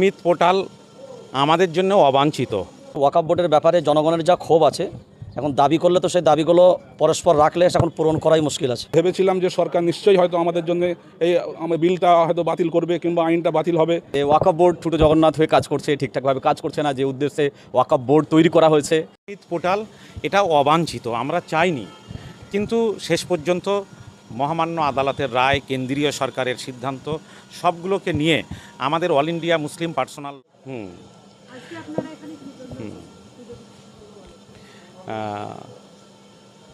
মিত portal আমাদের জন্য অবাঞ্ছিত। ওয়াকাপ বোর্ডের ব্যাপারে জনগণের যা ক্ষোভ আছে এখন দাবি করলে তো সেই দাবিগুলো পরস্পর রাখলে এখন পূরণ করাই মুশকিল আছে। ভেবেছিলাম যে সরকার নিশ্চয়ই হয়তো আমাদের জন্য এই আমার বিলটা হয়তো বাতিল করবে কিংবা আইনটা বাতিল হবে। এই ওয়াকআপ বোর্ড ছোটো জগন্নাথ হয়ে কাজ করছে ঠিকঠাকভাবে কাজ করছে না যে উদ্দেশ্যে ওয়াকআপ বোর্ড তৈরি করা হয়েছে। পোর্টাল এটা অবাঞ্ছিত আমরা চাইনি। কিন্তু শেষ পর্যন্ত মহামান্য আদালতের রায় কেন্দ্রীয় সরকারের সিদ্ধান্ত সবগুলোকে নিয়ে আমাদের অল ইন্ডিয়া মুসলিম পার্সোনাল হুম।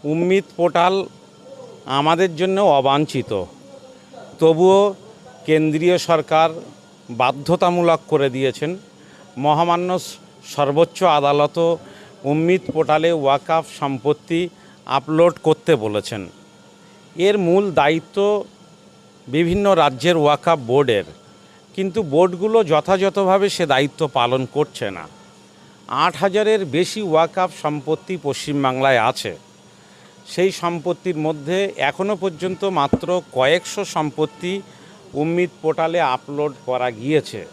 উম্মিত পোর্টাল আমাদের জন্য অবাঞ্ছিত। তবুও কেন্দ্রীয় সরকার বাধ্যতামূলক করে দিয়েছেন। মহামান্য সর্বোচ্চ আদালতও উম্মিত পোর্টালে ওয়াকাফ সম্পত্তি আপলোড করতে বলেছেন। এর মূল দায়িত্ব বিভিন্ন রাজ্যের ওয়াকাফ বোর্ডের। কিন্তু বোর্ডগুলো যথাযথভাবে সে দায়িত্ব পালন করছে না। আট হাজারের বেশি ওয়াকাফ সম্পত্তি পশ্চিমবাংলায় আছে। সেই সম্পত্তির মধ্যে এখনও পর্যন্ত মাত্র কয়েকশো সম্পত্তি উম্মিদ পোর্টালে আপলোড করা গিয়েছে।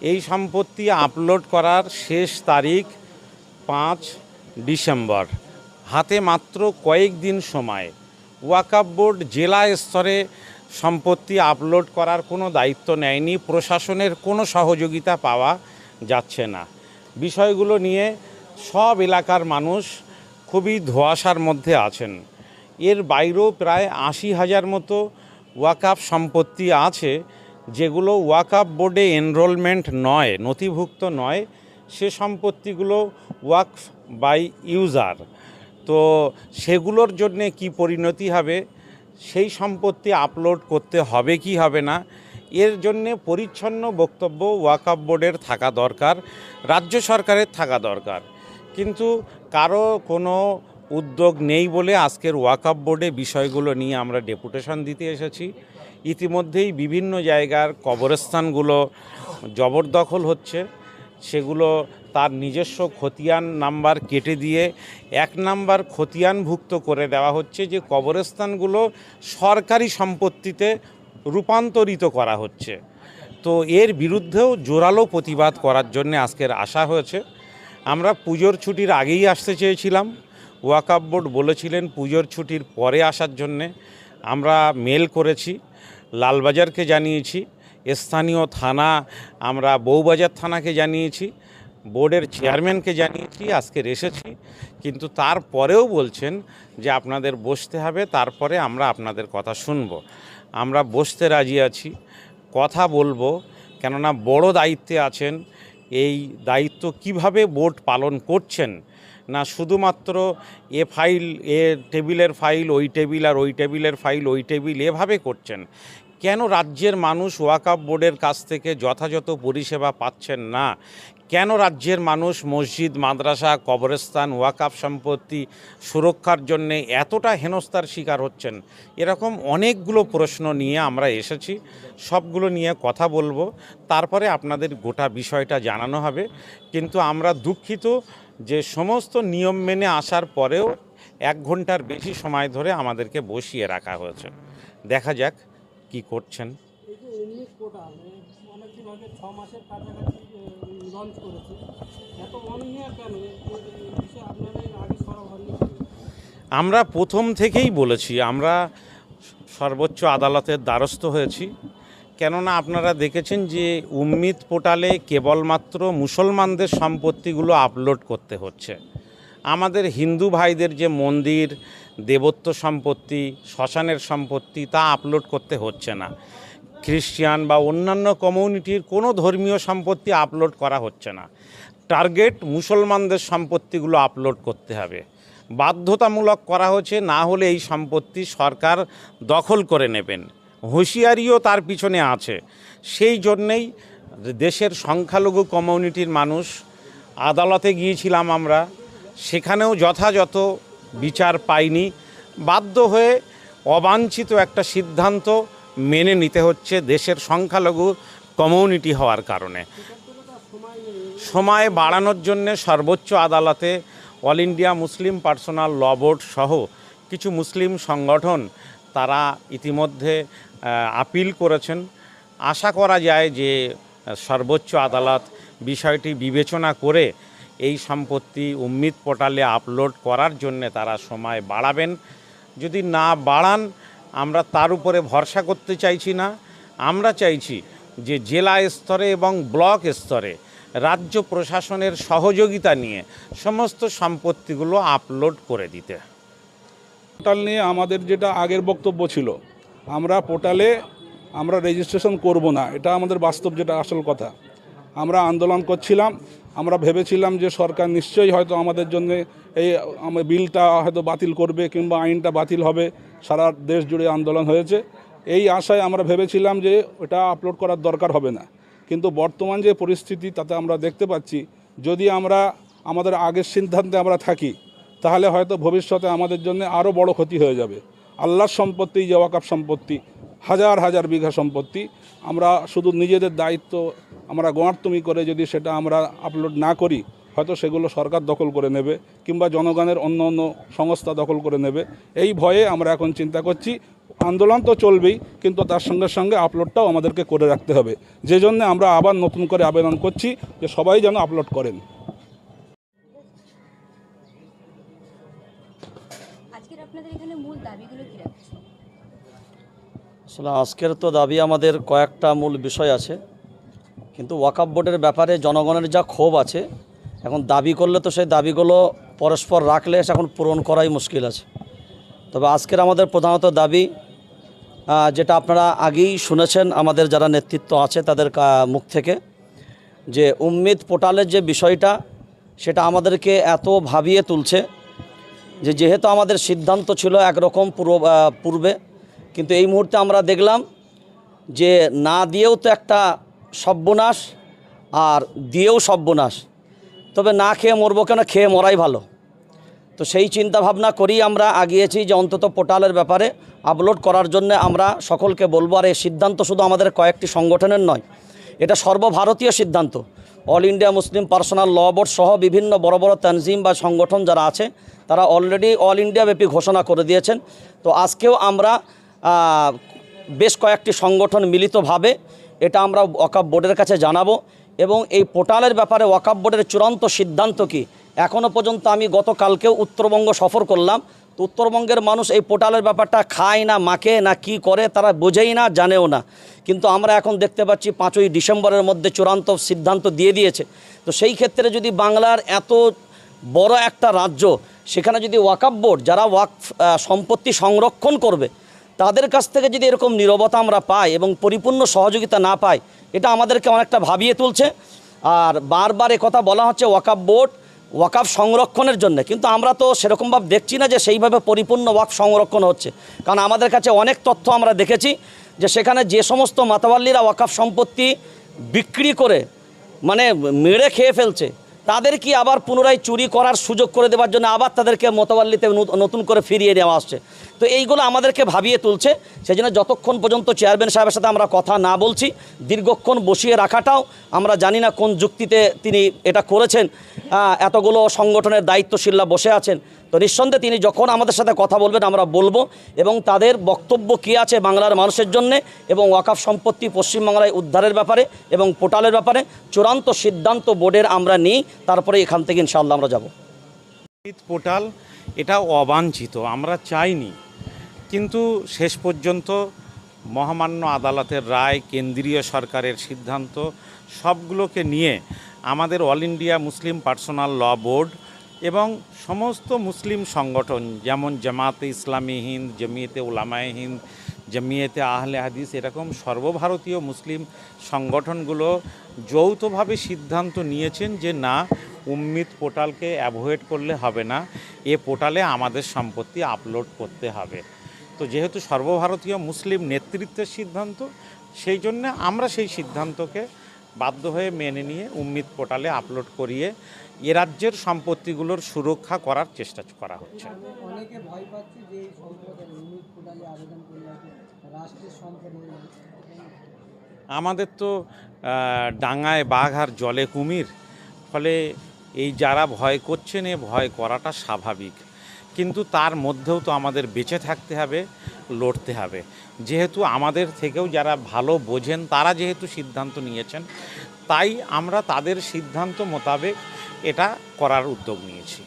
এই সম্পত্তি আপলোড করার শেষ তারিখ পাঁচ ডিসেম্বর। হাতে মাত্র কয়েকদিন সময়। ওয়াকাপ বোর্ড জেলা স্তরে সম্পত্তি আপলোড করার কোনো দায়িত্ব নেয়নি, প্রশাসনের কোনো সহযোগিতা পাওয়া যাচ্ছে না। বিষয়গুলো নিয়ে সব এলাকার মানুষ খুবই ধোঁয়াশার মধ্যে আছেন। এর বাইরেও প্রায় আশি হাজার মতো ওয়াকাফ সম্পত্তি আছে, যেগুলো ওয়াকাফ বোর্ডে এনরোলমেন্ট নয়, নথিভুক্ত নয়। সে সম্পত্তিগুলো ওয়াকফ বাই ইউজার। তো সেগুলোর জন্যে কি পরিণতি হবে? সেই সম্পত্তি আপলোড করতে হবে কি হবে না? এর জন্যে পরিচ্ছন্ন বক্তব্য ওয়াকাফ বোর্ডের থাকা দরকার, রাজ্য সরকারের থাকা দরকার। কিন্তু কারও কোনো উদ্যোগ নেই বলে আজকের ওয়াকাফ বোর্ডে বিষয়গুলো নিয়ে আমরা ডেপুটেশন দিতে এসেছি। ইতিমধ্যেই বিভিন্ন জায়গার কবরস্থানগুলো জবরদখল হচ্ছে। সেগুলো তার নিজস্ব খতিয়ান নাম্বার কেটে দিয়ে এক নাম্বার খতিয়ানভুক্ত করে দেওয়া হচ্ছে যে কবরস্থানগুলো সরকারি সম্পত্তিতে রূপান্তরিত করা হচ্ছে। তো এর বিরুদ্ধেও জোরালো প্রতিবাদ করার জন্য আজকের আসা হয়েছে। আমরা পুজোর ছুটির আগেই আসতে চেয়েছিলাম। ওয়াকাপ বোর্ড বলেছিলেন পুজোর ছুটির পরে আসার জন্যে। আমরা মেল করেছি, লালবাজারকে জানিয়েছি, স্থানীয় থানা, আমরা বউবাজার থানাকে জানিয়েছি বোর্ডের চেয়ারম্যানকে জানিয়েছি, আজকের এসেছি। কিন্তু তারপরেও বলছেন যে আপনাদের বসতে হবে, তারপরে আমরা আপনাদের কথা শুনব। আমরা বসতে রাজি আছি, কথা বলব, কেননা বড় দায়িত্বে আছেন। এই দায়িত্ব কীভাবে বোর্ড পালন করছেন? না শুধুমাত্র এ ফাইল, এ টেবিলের ফাইল, ওই টেবিল আর ওই টেবিলের ফাইল, ওই টেবিল এভাবে করছেন? কেন রাজ্যের মানুষ ওয়াকাফ বোর্ডের কাছ থেকে যথাযথ পরিষেবা পাচ্ছেন না? কেন রাজ্যের মানুষ মসজিদ, মাদ্রাসা, কবরস্থান ওয়াকাফ সম্পত্তি সুরক্ষার জন্যে এতটা হেনস্থার শিকার হচ্ছেন? এরকম অনেকগুলো প্রশ্ন নিয়ে আমরা এসেছি। সবগুলো নিয়ে কথা বলব। তারপরে আপনাদের গোটা বিষয়টা জানানো হবে। কিন্তু আমরা দুঃখিত যে সমস্ত নিয়ম মেনে আসার পরেও এক ঘণ্টার বেশি সময় ধরে আমাদেরকে বসিয়ে রাখা হয়েছে। দেখা যাক কি করছেন। ছ মাসের কাছাকাছি লঞ্চ করেছে। এত অনীহা কেন? আপনারা আগে সরব আমরা প্রথম থেকেই বলেছি, আমরা সর্বোচ্চ আদালতের দ্বারস্থ হয়েছি। কেননা আপনারা দেখেছেন যে উম্মিদ পোর্টালে কেবলমাত্র মুসলমানদের সম্পত্তিগুলো আপলোড করতে হচ্ছে। আমাদের হিন্দু ভাইদের যে মন্দির, দেবত্ব সম্পত্তি, শ্মশানের সম্পত্তি, তা আপলোড করতে হচ্ছে না। খ্রিস্টান বা অন্যান্য কমিউনিটির কোনো ধর্মীয় সম্পত্তি আপলোড করা হচ্ছে না। টার্গেট মুসলমানদের সম্পত্তিগুলো আপলোড করতে হবে। বাধ্যতামূলক করা হচ্ছে, না হলে এই সম্পত্তি সরকার দখল করে নেবেন। হুঁশিয়ারিও তার পিছনে আছে। সেই জন্যেই দেশের সংখ্যালঘু কমিউনিটির মানুষ, আদালতে গিয়েছিলাম আমরা, সেখানেও যথাযথ বিচার পাইনি। বাধ্য হয়ে অবাঞ্ছিত একটা সিদ্ধান্ত মেনে নিতে হচ্ছে দেশের সংখ্যালঘু কমিউনিটি হওয়ার কারণে। সময় বাড়ানোর জন্য সর্বোচ্চ আদালতে all India Muslim personal law board সহ কিছু মুসলিম সংগঠন তারা ইতিমধ্যে আপিল করেছেন। আশা করা যায় যে, সর্বোচ্চ আদালত বিষয়টি বিবেচনা করে এই সম্পত্তি উম্মিদ পোর্টালে আপলোড করার জন্য তারা সময় বাড়াবেন। যদি না বাড়ান আমরা তার উপরে ভরসা করতে চাইছি না। আমরা চাইছি যে জেলা স্তরে এবং ব্লক স্তরে রাজ্য প্রশাসনের সহযোগিতা নিয়ে সমস্ত সম্পত্তিগুলো আপলোড করে দিতে। পোর্টাল নিয়ে আমাদের যেটা আগের বক্তব্য ছিল, আমরা পোর্টালে আমরা রেজিস্ট্রেশন করব না, এটা আমাদের বাস্তব যেটা আসল কথা। আমরা আন্দোলন করছিলাম, আমরা ভেবেছিলাম যে সরকার নিশ্চয়ই হয়তো আমাদের জন্য এই বিলটা হয়তো বাতিল করবে কিংবা আইনটা বাতিল হবে সারা দেশ জুড়ে আন্দোলন হয়েছে। এই আশায় আমরা ভেবেছিলাম যে ওটা আপলোড করার দরকার হবে না। কিন্তু বর্তমান যে পরিস্থিতি, তাতে আমরা দেখতে পাচ্ছি, যদি আমরা আমাদের আগের সিদ্ধান্তে আমরা থাকি, তাহলে হয়তো ভবিষ্যতে আমাদের জন্য আরও বড় ক্ষতি হয়ে যাবে। আল্লাহর সম্পত্তি জওয়াকাপ সম্পত্তি, হাজার হাজার বিঘা সম্পত্তি, আমরা শুধু নিজেদের দায়িত্ব আমরা গোয়ার্তমি করে যদি সেটা আমরা আপলোড না করি হয়তো সেগুলো সরকার দখল করে নেবে কিংবা জনগণের অন্য অন্য সংস্থা দখল করে নেবে। এই ভয়ে আমরা এখন চিন্তা করছি। আন্দোলন তো চলবেই কিন্তু তার সঙ্গে সঙ্গে আপলোডটাও আমাদেরকে করে রাখতে হবে। যে জন্য আমরা আবার নতুন করে আবেদন করছি যে সবাই যেন আপলোড করেন। আসলে আজকের তো দাবি আমাদের কয়েকটা মূল বিষয় আছে। কিন্তু ওয়াকাপ বোর্ডের ব্যাপারে জনগণের যা ক্ষোভ আছে এখন দাবি করলে তো সেই দাবিগুলো পরস্পর রাখলে এখন পূরণ করাই মুশকিল আছে। তবে আজকের আমাদের প্রধানত দাবি যেটা আপনারা আগেই শুনেছেন আমাদের যারা নেতৃত্ব আছে তাদের মুখ থেকে, যে উম্মিদ পোর্টালের যে বিষয়টা, সেটা আমাদেরকে এত ভাবিয়ে তুলছে যে যেহেতু আমাদের সিদ্ধান্ত ছিল একরকম পূর্ব পূর্বে, কিন্তু এই মুহূর্তে আমরা দেখলাম যে না দিয়েও তো একটা সব্যনাশ আর দিয়েও সর্বনাশ। তবে না খেয়ে মরবো কেন? খেয়ে মরাই ভালো। তো সেই চিন্তা ভাবনা করেই আমরা আগিয়েছি যে অন্তত পোর্টালের ব্যাপারে আপলোড করার জন্য আমরা সকলকে বলব, আর এই সিদ্ধান্ত শুধু আমাদের কয়েকটি সংগঠনের নয়, এটা সর্বভারতীয় সিদ্ধান্ত। All India Muslim personal law board সহ বিভিন্ন বড় বড় তানজিম বা সংগঠন যারা আছে, তারা অলরেডি অল ইন্ডিয়া ব্যাপী ঘোষণা করে দিয়েছেন। তো আজকেও আমরা বেশ কয়েকটি সংগঠন মিলিতভাবে এটা আমরা ওয়াকাব বোর্ডের কাছে জানাব। এবং এই পোর্টালের ব্যাপারে ওয়াকাব বোর্ডের চূড়ান্ত সিদ্ধান্ত কি? এখনও পর্যন্ত আমি গতকালকেও উত্তরবঙ্গ সফর করলাম। তো উত্তরবঙ্গের মানুষ এই পোর্টালের ব্যাপারটা খায় না মাকে না, কি করে তারা বোঝেই না, জানেও না। কিন্তু আমরা এখন দেখতে পাচ্ছি পাঁচই ডিসেম্বরের মধ্যে চূড়ান্ত সিদ্ধান্ত দিয়ে দিয়েছে। তো সেই ক্ষেত্রে যদি বাংলার এত বড় একটা রাজ্য, সেখানে যদি ওয়াকাব বোর্ড, যারা ওয়াক সম্পত্তি সংরক্ষণ করবে, তাদের কাছ থেকে যদি এরকম নীরবতা আমরা পাই এবং পরিপূর্ণ সহযোগিতা না পাই এটা আমাদেরকে অনেকটা ভাবিয়ে তুলছে। আর বারবার কথা বলা হচ্ছে ওয়াকাব বোর্ড, ওয়াকাফ সংরক্ষণের জন্য। কিন্তু আমরা তো সেরকমভাবে দেখছি না যে সেইভাবে পরিপূর্ণ ওয়াক সংরক্ষণ হচ্ছে। কারণ আমাদের কাছে অনেক তথ্য আমরা দেখেছি যে সেখানে যে সমস্ত মাতাবাল্লিরা ওয়াকাফ সম্পত্তি বিক্রি করে মানে মেরে খেয়ে ফেলছে, তাদের কি আবার পুনরায় চুরি করার সুযোগ করে দেওয়ার জন্য আবার তাদেরকে মোতাবাল্লিতে নতুন করে ফিরিয়ে নেওয়া আসছে? তো এইগুলো আমাদেরকে ভাবিয়ে তুলছে। সেই জন্য যতক্ষণ পর্যন্ত চেয়ারম্যান সাহেবের সাথে আমরা কথা না বলছি, দীর্ঘক্ষণ বসিয়ে রাখাটাও আমরা জানি না কোন যুক্তিতে তিনি এটা করেছেন। এতগুলো সংগঠনের দায়িত্বশীলরা বসে আছেন। তো নিঃসন্দেহে তিনি যখন আমাদের সাথে কথা বলবেন, আমরা বলব এবং তাদের বক্তব্য কী আছে বাংলার মানুষের জন্যে এবং ওয়াকাফ সম্পত্তি পশ্চিমবাংলায় উদ্ধারের ব্যাপারে এবং পোর্টালের ব্যাপারে চূড়ান্ত সিদ্ধান্ত বোর্ডের আমরা নিই, তারপরে এখান থেকে ইনশাআল্লাহ আমরা যাব। পোর্টাল, এটা অবাঞ্ছিত, আমরা চাইনি। কিন্তু শেষ পর্যন্ত মহামান্য আদালতের রায়, কেন্দ্রীয় সরকারের সিদ্ধান্ত, সবগুলোকে নিয়ে আমাদের all India Muslim personal law board এবং সমস্ত মুসলিম সংগঠন, যেমন জামাতে ইসলামী হিন্দ, জমিয়েতে উলামায়ে হিন্দ, জমিয়েতে আহলে হাদিস, এরকম সর্বভারতীয় মুসলিম সংগঠনগুলো যৌথভাবে সিদ্ধান্ত নিয়েছেন যে না, উম্মিদ পোর্টালকে অ্যাভয়েড করলে হবে না, এ পোর্টালে আমাদের সম্পত্তি আপলোড করতে হবে। তো যেহেতু সর্বভারতীয় মুসলিম নেতৃত্বের সিদ্ধান্ত সেই জন্য আমরা সেই সিদ্ধান্তকে বাধ্য হয়ে মেনে নিয়ে উম্মিদ পোর্টালে আপলোড করিয়ে এ রাজ্যের সম্পত্তিগুলোর সুরক্ষা করার চেষ্টা করা হচ্ছে। অনেকে ভয় পাচ্ছে যে আবেদন আমাদের তো ডাঙায় বাঘ আর জলে কুমির ফলে এই যারা ভয় করছেন এ ভয় করাটা স্বাভাবিক। কিন্তু তার মধ্যেও তো আমাদের বেঁচে থাকতে হবে, লড়তে হবে। যেহেতু আমাদের থেকেও যারা ভালো বোঝেন, তারা যেহেতু সিদ্ধান্ত নিয়েছেন, তাই আমরা তাদের সিদ্ধান্ত মোতাবেক এটা করার উদ্যোগ নিয়েছি।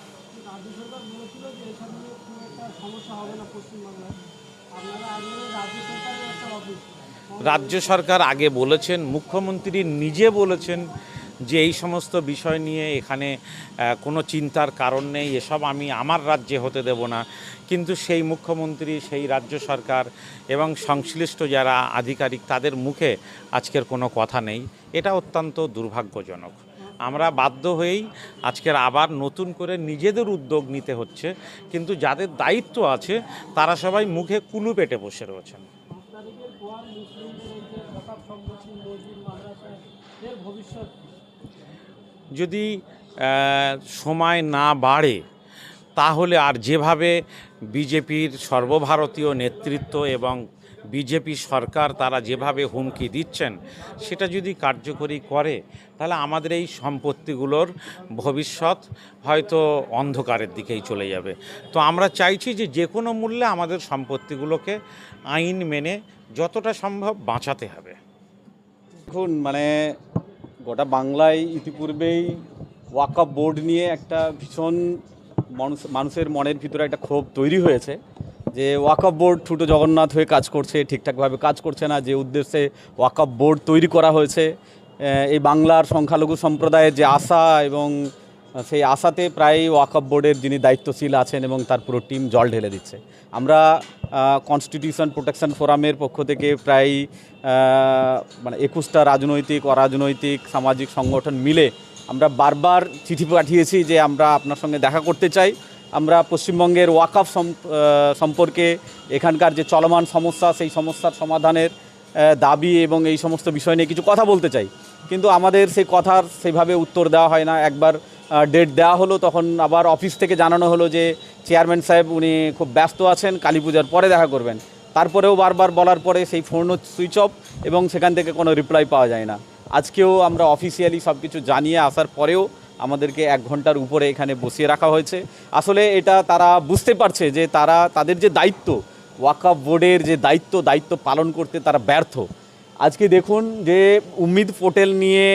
রাজ্য সরকার আগে বলেছেন, মুখ্যমন্ত্রী নিজে বলেছেন যে এই সমস্ত বিষয় নিয়ে এখানে কোনো চিন্তার কারণ নেই, এসব আমি আমার রাজ্যে হতে দেব না। কিন্তু সেই মুখ্যমন্ত্রী, সেই রাজ্য সরকার এবং সংশ্লিষ্ট যারা আধিকারিক, তাদের মুখে আজকের কোনো কথা নেই। এটা অত্যন্ত দুর্ভাগ্যজনক। আমরা বাধ্য হয়েই আজকের আবার নতুন করে নিজেদের উদ্যোগ নিতে হচ্ছে, কিন্তু যাদের দায়িত্ব আছে, তারা সবাই মুখে কুলু পেটে বসে রয়েছেন। ভবিষ্যৎ? যদি সময় না বাড়ে, তাহলে আর যেভাবে বিজেপির সর্বভারতীয় নেতৃত্ব এবং বিজেপি সরকার তারা যেভাবে হুমকি দিচ্ছেন, সেটা যদি কার্যকরী করে, তাহলে আমাদের এই সম্পত্তিগুলোর ভবিষ্যৎ হয়তো অন্ধকারের দিকেই চলে যাবে। তো আমরা চাইছি যে যে কোনো মূল্যে আমাদের সম্পত্তিগুলোকে আইন মেনে যতটা সম্ভব বাঁচাতে হবে। দেখুন মানে গোটা বাংলায় ইতিপূর্বেই ওয়াকআপ বোর্ড নিয়ে একটা ভীষণ মানুষ, মানুষের মনের ভিতরে একটা ক্ষোভ তৈরি হয়েছে যে ওয়াকআপ বোর্ড ছোটো জগন্নাথ হয়ে কাজ করছে, ঠিকঠাকভাবে কাজ করছে না, যে উদ্দেশ্যে ওয়াকআপ বোর্ড তৈরি করা হয়েছে। এই বাংলার সংখ্যালঘু সম্প্রদায়ের যে আশা এবং সেই আশাতে প্রায় ওয়াকআপ বোর্ডের যিনি দায়িত্বশীল আছেন এবং তার পুরো টিম জল ঢেলে দিচ্ছে। আমরা কনস্টিটিউশন প্রোটেকশন ফোরামের পক্ষ থেকে প্রায় মানে একুশটা রাজনৈতিক, অরাজনৈতিক, সামাজিক সংগঠন মিলে আমরা বারবার চিঠি পাঠিয়েছি যে আমরা আপনার সঙ্গে দেখা করতে চাই। আমরা পশ্চিমবঙ্গের সম- সম্পর্কে এখানকার যে চলমান সমস্যা, সেই সমস্যার সমাধানের দাবি এবং এই সমস্ত বিষয় নিয়ে কিছু কথা বলতে চাই। কিন্তু আমাদের সেই কথার সেইভাবে উত্তর দেওয়া হয় না। একবার ডেট দেওয়া হলো, তখন আবার অফিস থেকে জানানো হলো যে চেয়ারম্যান সাহেব উনি খুব ব্যস্ত আছেন, কালী পূজার পরে দেখা করবেন। তারপরেও বারবার বলার পরে সেই ফোনও সুইচ অফ এবং সেখান থেকে কোনো রিপ্লাই পাওয়া যায় না। আজকেও আমরা অফিসিয়ালি সব কিছু জানিয়ে আসার পরেও আমাদেরকে এক ঘণ্টার উপরে এখানে বসিয়ে রাখা হয়েছে। আসলে এটা তারা বুঝতে পারছে যে তারা, তাদের যে দায়িত্ব ওয়াকআপ বোর্ডের যে দায়িত্ব দায়িত্ব পালন করতে তারা ব্যর্থ। আজকে দেখুন যে উম্মিদ পোর্টেল নিয়ে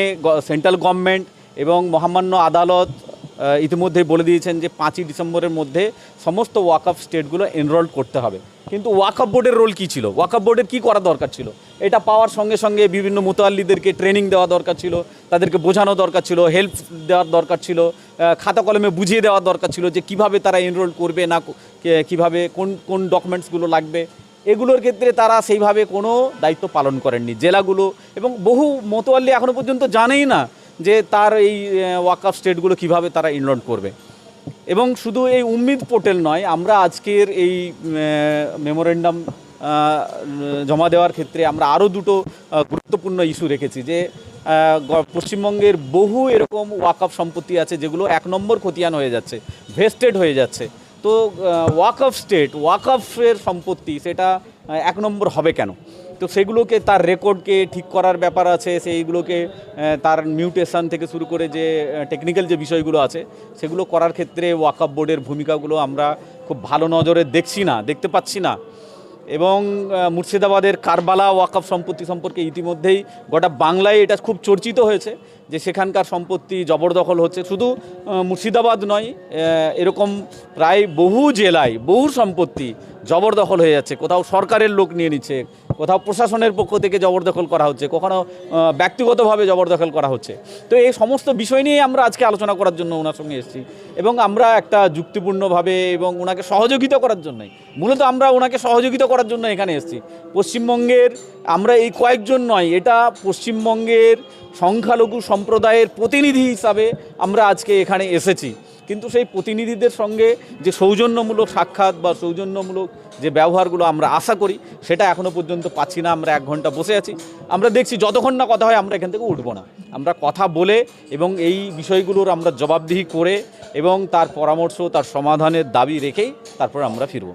সেন্ট্রাল গভর্নমেন্ট এবং মহামান্য আদালত আহ, ইতিমধ্যেই বলে দিয়েছেন যে পাঁচই ডিসেম্বরের মধ্যে সমস্ত ওয়াকআপ স্টেটগুলো এনরোল করতে হবে। কিন্তু ওয়াকআপ বোর্ডের রোল কী ছিল? ওয়াকআপ বোর্ডের কী করা দরকার ছিল? এটা পাওয়ার সঙ্গে সঙ্গে বিভিন্ন মোতাল্লিদেরকে ট্রেনিং দেওয়া দরকার ছিল তাদেরকে বোঝানো দরকার ছিল হেল্প দেওয়ার দরকার ছিল খাতা কলমে বুঝিয়ে দেওয়া দরকার ছিল যে কীভাবে তারা এনরোল করবে না কীভাবে কোন কোন ডকুমেন্টসগুলো লাগবে। এগুলোর ক্ষেত্রে তারা সেইভাবে কোনো দায়িত্ব পালন করেননি। জেলাগুলো এবং বহু মোতোয়াল্লি এখনও পর্যন্ত জানেই না যে তার এই ওয়াকআপ স্টেটগুলো কীভাবে তারা ইনলোড করবে। এবং শুধু এই উম্মিদ পোর্টাল নয়, আমরা আজকের এই মেমোরেন্ডাম জমা দেওয়ার ক্ষেত্রে আমরা আরও দুটো গুরুত্বপূর্ণ ইস্যু রেখেছি যে পশ্চিমবঙ্গের বহু এরকম ওয়াকআপ সম্পত্তি আছে যেগুলো এক নম্বর খতিয়ান হয়ে যাচ্ছে, ভেস্টেড হয়ে যাচ্ছে। তো ওয়াকআপ স্টেট ওয়াকআফের সম্পত্তি সেটা এক নম্বর হবে কেন? তো সেগুলোকে তার রেকর্ডকে ঠিক করার ব্যাপার আছে, সেইগুলোকে তার মিউটেশন থেকে শুরু করে যে টেকনিক্যাল যে বিষয়গুলো আছে, সেগুলো করার ক্ষেত্রে ওয়াকআপ বোর্ডের ভূমিকাগুলো আমরা খুব ভালো নজরে দেখছি না, দেখতে পাচ্ছি না। এবং মুর্শিদাবাদের কারবালা ওয়াকআপ সম্পত্তি সম্পর্কে ইতিমধ্যেই গোটা বাংলায় এটা খুব চর্চিত হয়েছে, যে সেখানকার সম্পত্তি জবরদখল হচ্ছে। শুধু মুর্শিদাবাদ নয় এরকম প্রায় বহু জেলায় বহু সম্পত্তি জবরদখল হয়ে যাচ্ছে। কোথাও সরকারের লোক নিয়ে নিচ্ছে, কোথাও প্রশাসনের পক্ষ থেকে জবরদখল করা হচ্ছে, কখনো ব্যক্তিগতভাবে জবরদখল করা হচ্ছে। তো এই সমস্ত বিষয় নিয়ে আমরা আজকে আলোচনা করার জন্য ওনার সঙ্গে এসেছি এবং আমরা একটা যুক্তিপূর্ণভাবে এবং ওনাকে সহযোগিতা করার জন্যই, মূলত আমরা ওনাকে সহযোগিতা করার জন্য এখানে এসেছি। পশ্চিমবঙ্গের আমরা এই কয়েকজন নয়, এটা পশ্চিমবঙ্গের সংখ্যালঘু সম্প্রদায়ের প্রতিনিধি হিসাবে আমরা আজকে এখানে এসেছি। কিন্তু সেই প্রতিনিধিদের সঙ্গে যে সৌজন্যমূলক সাক্ষাৎ বা সৌজন্যমূলক যে ব্যবহারগুলো আমরা আশা করি, সেটা এখনও পর্যন্ত পাচ্ছি না, আমরা এক ঘণ্টা বসে আছি। আমরা দেখছি যতক্ষণ না কথা হয় আমরা এখান থেকে উঠবো না। আমরা কথা বলে এবং এই বিষয়গুলোর আমরা জবাবদিহি করে এবং তার পরামর্শ, তার সমাধানের দাবি রেখেই তারপর আমরা ফিরবো।